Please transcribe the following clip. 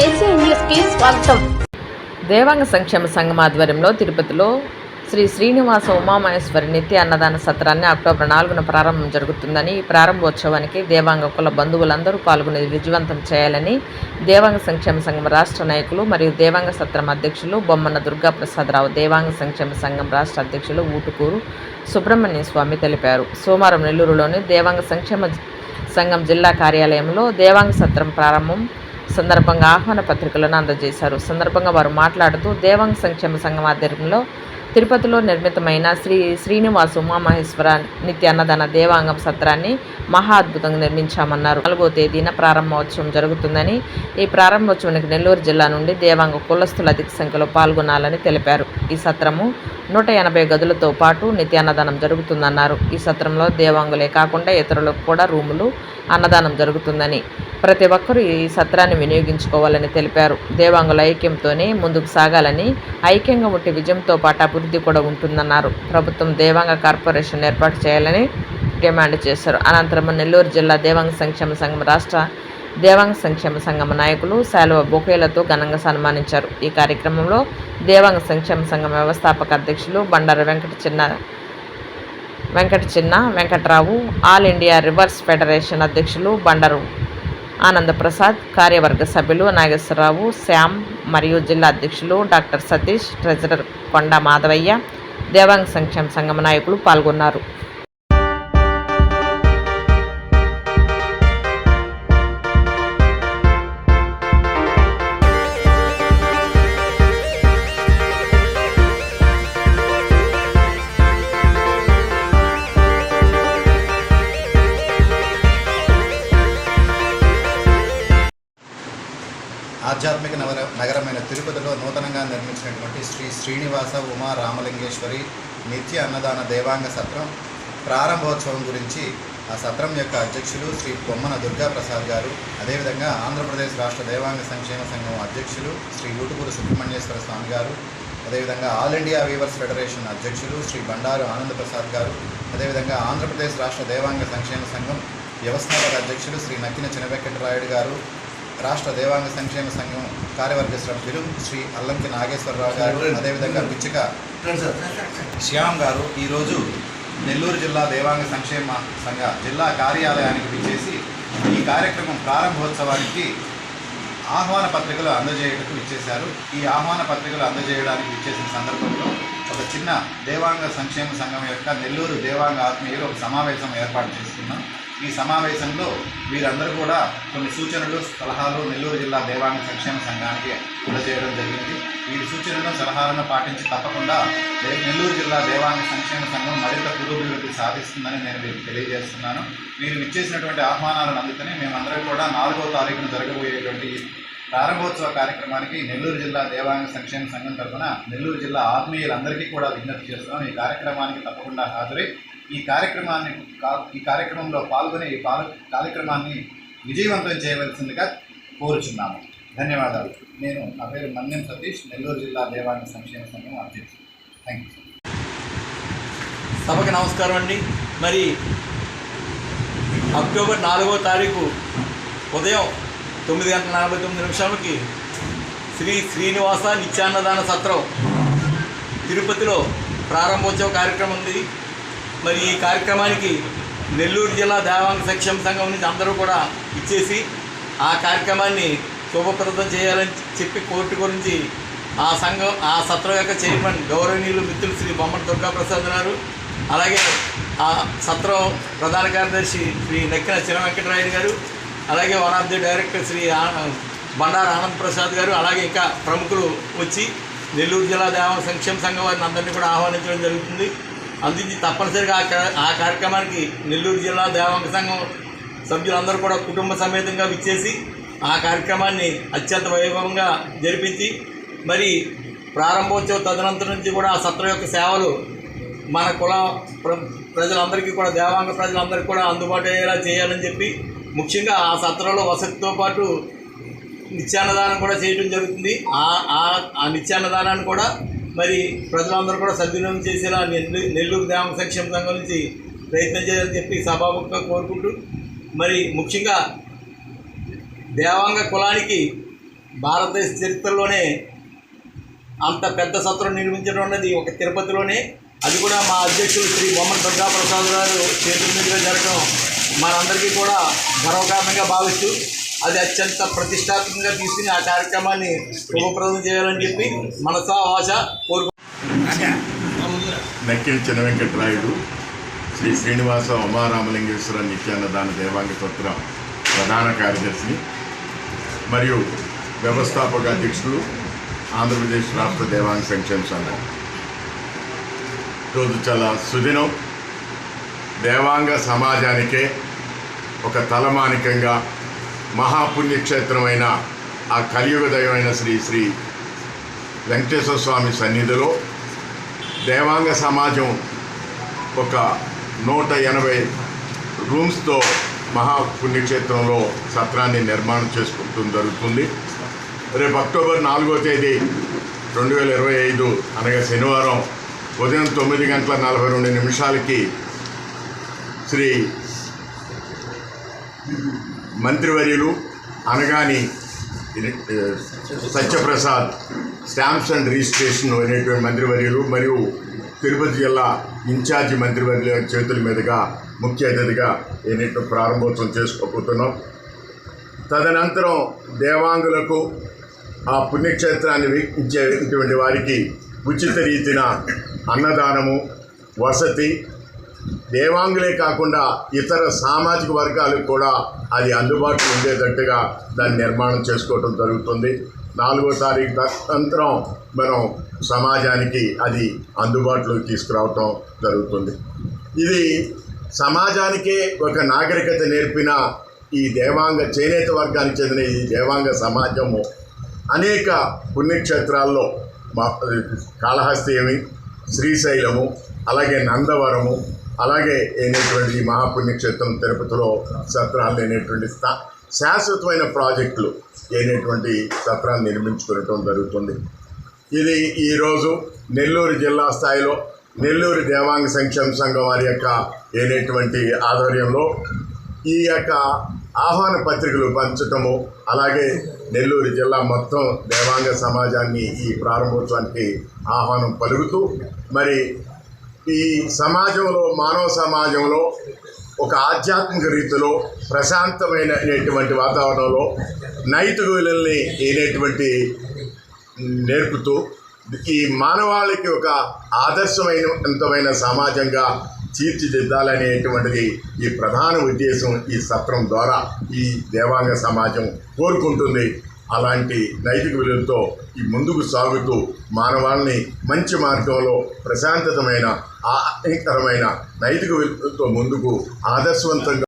స్వాగతం. దేవాంగ సంక్షేమ సంఘం ఆధ్వర్యంలో తిరుపతిలో శ్రీ శ్రీనివాస ఉమామహేశ్వరి నిత్య అన్నదాన సత్రాన్ని అక్టోబర్ నాలుగున ప్రారంభం జరుగుతుందని ఈ ప్రారంభోత్సవానికి దేవాంగ కుల బంధువులందరూ పాల్గొని విజయవంతం చేయాలని దేవాంగ సంక్షేమ సంఘం రాష్ట్ర నాయకులు మరియు దేవాంగ సత్రం అధ్యక్షులు బొమ్మన దుర్గాప్రసాదరావు దేవాంగ సంక్షేమ సంఘం రాష్ట్ర అధ్యక్షులు ఊటుకూరు సుబ్రహ్మణ్య స్వామి తెలిపారు. సోమవారం నెల్లూరులోని దేవాంగ సంక్షేమ సంఘం జిల్లా కార్యాలయంలో దేవాంగ సత్రం ప్రారంభం సందర్భంగా ఆహ్వాన పత్రికలను అందజేశారు. సందర్భంగా వారు మాట్లాడుతూ దేవాంగ్ సంక్షేమ సంఘం ఆధ్వర్యంలో తిరుపతిలో నిర్మితమైన శ్రీ శ్రీనివాస ఉమామహేశ్వర నిత్య అన్నదాన దేవాంగం సత్రాన్ని మహా అద్భుతంగా నిర్మించామన్నారు. నాలుగో తేదీన ప్రారంభోత్సవం జరుగుతుందని ఈ ప్రారంభోత్సవానికి నెల్లూరు జిల్లా నుండి దేవాంగ కులస్తులు అధిక సంఖ్యలో పాల్గొనాలని తెలిపారు. ఈ సత్రము నూట ఎనభై గదులతో పాటు నిత్య అన్నదానం జరుగుతుందన్నారు. ఈ సత్రంలో దేవాంగులే కాకుండా ఇతరులకు కూడా రూములు అన్నదానం జరుగుతుందని ప్రతి ఒక్కరూ ఈ సత్రాన్ని వినియోగించుకోవాలని తెలిపారు. దేవాంగుల ఐక్యంతోనే ముందుకు సాగాలని ఐక్యంగా ఉంటే విజయంతో పాటు అభివృద్ధి కూడా ఉంటుందన్నారు. ప్రభుత్వం దేవాంగ కార్పొరేషన్ ఏర్పాటు చేయాలని డిమాండ్ చేశారు. అనంతరం నెల్లూరు జిల్లా దేవాంగ సంక్షేమ సంఘం రాష్ట్ర దేవాంగ సంక్షేమ సంఘం నాయకులు శాలువ బొకేలతో ఘనంగా సన్మానించారు. ఈ కార్యక్రమంలో దేవాంగ సంక్షేమ సంఘం వ్యవస్థాపక అధ్యక్షులు Bandaru Venkata Chinna Venkata Chinna Venkatrao All India rivers federation అధ్యక్షులు బండరు ఆనందప్రసాద్ కార్యవర్గ సభ్యులు నాగేశ్వరరావు శ్యామ్ మరియు జిల్లా అధ్యక్షులు డాక్టర్ సతీష్ ట్రెజరర్ కొండ మాధవయ్య దేవాంగ సంక్షేమ సంఘం నాయకులు పాల్గొన్నారు. ఆధ్యాత్మిక నగర నగరమైన తిరుపతిలో నూతనంగా నిర్మించినటువంటి శ్రీ శ్రీనివాస ఉమా రామలింగేశ్వరి నిత్య అన్నదాన దేవాంగ సత్రం ప్రారంభోత్సవం గురించి ఆ సత్రం యొక్క అధ్యక్షులు శ్రీ బొమ్మన దుర్గా ప్రసాద్ గారు అదేవిధంగా ఆంధ్రప్రదేశ్ రాష్ట్ర దేవాంగ సంక్షేమ సంఘం అధ్యక్షులు శ్రీ ఊటుకూరు సుబ్రహ్మణ్యేశ్వర స్వామి గారు అదేవిధంగా ఆల్ ఇండియా వీవర్స్ ఫెడరేషన్ అధ్యక్షులు శ్రీ బండారు ఆనంద ప్రసాద్ గారు అదేవిధంగా ఆంధ్రప్రదేశ్ రాష్ట్ర దేవాంగ సంక్షేమ సంఘం వ్యవస్థాపక అధ్యక్షులు శ్రీ నక్కిన చినవెంకటరాయుడు గారు రాష్ట్ర దేవాంగ సంక్షేమ సంఘం కార్యవర్గ సభ్యులు శ్రీ అల్లంకి నాగేశ్వరరావు గారు. అదేవిధంగా పిచ్చిక శ్యామ్ గారు ఈరోజు నెల్లూరు జిల్లా దేవాంగ సంక్షేమ సంఘ జిల్లా కార్యాలయానికి విచ్చేసి ఈ కార్యక్రమం ప్రారంభోత్సవానికి ఆహ్వాన పత్రికలు అందజేయటకు ఇచ్చేశారు ఈ ఆహ్వాన పత్రికలు అందజేయడానికి ఇచ్చేసిన సందర్భంలో ఒక చిన్న దేవాంగ సంక్షేమ సంఘం యొక్క నెల్లూరు దేవాంగ ఆత్మీయులు ఒక సమావేశం ఏర్పాటు చేసుకున్నాం. ఈ సమావేశంలో వీరందరూ కూడా కొన్ని సూచనలు సలహాలు నెల్లూరు జిల్లా దేవాంగ సంక్షేమ సంఘానికి అందజేయడం జరిగింది. వీరి సూచనలను సలహాలను పాటించి తప్పకుండా నెల్లూరు జిల్లా దేవాంగ సంక్షేమ సంఘం మరింత పురోభివృద్ధి సాధిస్తుందని నేను మీకు తెలియజేస్తున్నాను. వీరు ఇచ్చేసినటువంటి ఆహ్వానాలను అందుకని మేమందరం కూడా నాలుగో తారీఖున జరగబోయేటువంటి ప్రారంభోత్సవ కార్యక్రమానికి నెల్లూరు జిల్లా దేవాంగ సంక్షేమ సంఘం తరఫున నెల్లూరు జిల్లా ఆత్మీయులందరికీ కూడా విజ్ఞప్తి చేస్తున్నాం. ఈ కార్యక్రమానికి తప్పకుండా హాజరై ఈ కార్యక్రమాన్ని కా- ఈ కార్యక్రమంలో పాల్గొని ఈ కార్యక్రమాన్ని విజయవంతం చేయవలసిందిగా కోరుచున్నాము. ధన్యవాదాలు. నేను నా పేరు మన్యం సతీష్ నెల్లూరు జిల్లా దేవాంగ సంక్షేమ సంఘం అధ్యక్షుడు. థ్యాంక్ యూ సభకి నమస్కారం అండి. మరి అక్టోబర్ నాలుగో తారీఖు ఉదయం తొమ్మిది గంటల నలభై తొమ్మిది నిమిషాలకి శ్రీ శ్రీనివాస నిత్యాన్నదాన సత్రం తిరుపతిలో ప్రారంభోత్సవ కార్యక్రమం ఉంది. మరి ఈ కార్యక్రమానికి నెల్లూరు జిల్లా దేవాంగ సంక్షేమ సంఘం నుంచి అందరూ కూడా ఇచ్చేసి ఆ కార్యక్రమాన్ని శుభప్రదం చేయాలని చెప్పి కోర్టు గురించి ఆ సంఘం ఆ సత్రం యొక్క చైర్మన్ గౌరవనీయులు మిత్రులు శ్రీ బొమ్మల దుర్గాప్రసాద్ గారు అలాగే ఆ సత్రం ప్రధాన కార్యదర్శి శ్రీ నక్కిన చిన్న వెంకటరాయుడు గారు అలాగే one of the director Shri ఆ- బండారు ఆనంద్ ప్రసాద్ గారు అలాగే ఇంకా ప్రముఖులు వచ్చి నెల్లూరు జిల్లా దేవ సంక్షేమ సంఘం వారిని అందరినీ కూడా ఆహ్వానించడం జరుగుతుంది. అందుకే తప్పనిసరిగా ఆ ఆ కార్యక్రమానికి నెల్లూరు జిల్లా దేవాంగ సంఘం సభ్యులందరూ కూడా కుటుంబ సమేతంగా విచ్చేసి ఆ కార్యక్రమాన్ని అత్యంత వైభవంగా జరిపించి మరి ప్రారంభోత్సవ తదనంతరం నుంచి కూడా ఆ సత్రం యొక్క సేవలు మన కుల ప్ర- ప్రజలందరికీ కూడా దేవాంగ ప్రజలందరికీ కూడా అందుబాటు అయ్యేలా చేయాలని చెప్పి ముఖ్యంగా ఆ సత్రంలో వసతితో పాటు నిత్యాన్నదానం కూడా చేయడం జరుగుతుంది. ఆ ఆ- ఆ నిత్యాన్నదానాన్ని కూడా మరి ప్రజలందరూ కూడా సద్వినియోగం చేసేలా నెల్లూరు నెల్లూరు గ్రామ సంక్షేమ సంఘం నుంచి ప్రయత్నం చేయాలని చెప్పి సభాముఖంగా కోరుకుంటూ మరి ముఖ్యంగా దేవాంగ కులానికి భారతదేశ చరిత్రలోనే అంత పెద్ద సత్రం నిర్మించడం అన్నది ఒక తిరుపతిలోనే. అది కూడా మా అధ్యక్షులు శ్రీ బొమ్మన దుర్గా గారు చేతుల మీదుగా జరగడం మనందరికీ కూడా గర్వకారణంగా భావిస్తూ అది అత్యంత ప్రతిష్టాత్మకంగా తీసుకుని ఆ కార్యక్రమాన్ని శుభప్రదం చేయాలని చెప్పి మనసా వాచ కోరుకు నక్కిన చిన్న వెంకటరాయుడు శ్రీ శ్రీనివాస ఉమారామలింగేశ్వర నిత్యాన్నదాన దేవాంగ సత్ర ప్రధాన కార్యదర్శిని మరియు వ్యవస్థాపక అధ్యక్షులు ఆంధ్రప్రదేశ్ రాష్ట్ర దేవాంగ సంక్షేమ సంఘం. రోజు చాలా సుదినం. దేవాంగ సమాజానికే ఒక తలమానికంగా మహాపుణ్యక్షేత్రమైన ఆ కలియుగ దైవమైన శ్రీ శ్రీ వెంకటేశ్వర స్వామి సన్నిధిలో దేవాంగ సమాజం ఒక నూట ఎనభై రూమ్స్తో మహాపుణ్యక్షేత్రంలో సత్రాన్ని నిర్మాణం చేసుకుంటూ జరుగుతుంది. రేపు అక్టోబర్ నాలుగో తేదీ రెండు వేల ఇరవై ఐదు అనగా శనివారం ఉదయం తొమ్మిది గంటల నలభై రెండు నిమిషాలకి శ్రీ మంత్రివర్యులు Anagani Satyaprasad stamps and registration అనేటువంటి మంత్రివర్యులు మరియు తిరుపతి జిల్లా ఇన్ఛార్జి మంత్రివర్యుల చేతుల మీదుగా ముఖ్య అతిథిగా ఏనేటు ప్రారంభోత్సవం చేసుకోబోతున్నాం. తదనంతరం దేవాంగులకు ఆ పుణ్యక్షేత్రాన్ని వీక్షించేటువంటి వారికి ఉచిత రీతిన అన్నదానము వసతి దేవాంగులే కాకుండా ఇతర సామాజిక వర్గాలకు కూడా అది అందుబాటులో ఉండేటట్టుగా దాన్ని నిర్మాణం చేసుకోవటం జరుగుతుంది. నాలుగో తారీఖు అనంతరం మనం సమాజానికి అది అందుబాటులోకి తీసుకురావటం జరుగుతుంది. ఇది సమాజానికే ఒక నాగరికత నేర్పిన ఈ దేవాంగ చేనేత వర్గానికి చెందిన ఈ దేవాంగ సమాజము అనేక పుణ్యక్షేత్రాల్లో మా కాళహస్తి ఏమి శ్రీశైలము అలాగే నందవరము అలాగే అయినటువంటి ఈ మహాపుణ్యక్షేత్రం తిరుపతిలో సత్రాలు అనేటువంటి స్థా శాశ్వతమైన ప్రాజెక్టులు అయినటువంటి సత్రాలు నిర్మించుకోవటం జరుగుతుంది. ఇది ఈరోజు నెల్లూరు జిల్లా స్థాయిలో నెల్లూరు దేవాంగ సంక్షేమ సంఘం వారి యొక్క అయినటువంటి ఆధ్వర్యంలో ఈ యొక్క ఆహ్వాన పత్రికలు పంచటము అలాగే నెల్లూరు జిల్లా మొత్తం దేవాంగ సమాజాన్ని ఈ ప్రారంభోత్సవానికి ఆహ్వానం పలుకుతూ మరి ఈ సమాజంలో మానవ సమాజంలో ఒక ఆధ్యాత్మిక రీతిలో ప్రశాంతమైనటువంటి వాతావరణంలో నైతిక విలువల్ని ఏనేటువంటి నేర్పుతూ ఈ మానవాళికి ఒక ఆదర్శమైనవంతమైన సమాజంగా తీర్చిదిద్దాలనేటువంటిది ఈ ప్రధాన ఉద్దేశం ఈ సత్రం ద్వారా ఈ దేవాంగ సమాజం కోరుకుంటుంది. అలాంటి నైతిక విలువలతో ఈ ముందుకు సాగుతూ మానవాళ్ళని మంచి మార్గంలో ప్రశాంతతమైన ఆహ్లాదకరమైన నైతిక విలువలతో ముందుకు ఆదర్శవంతంగా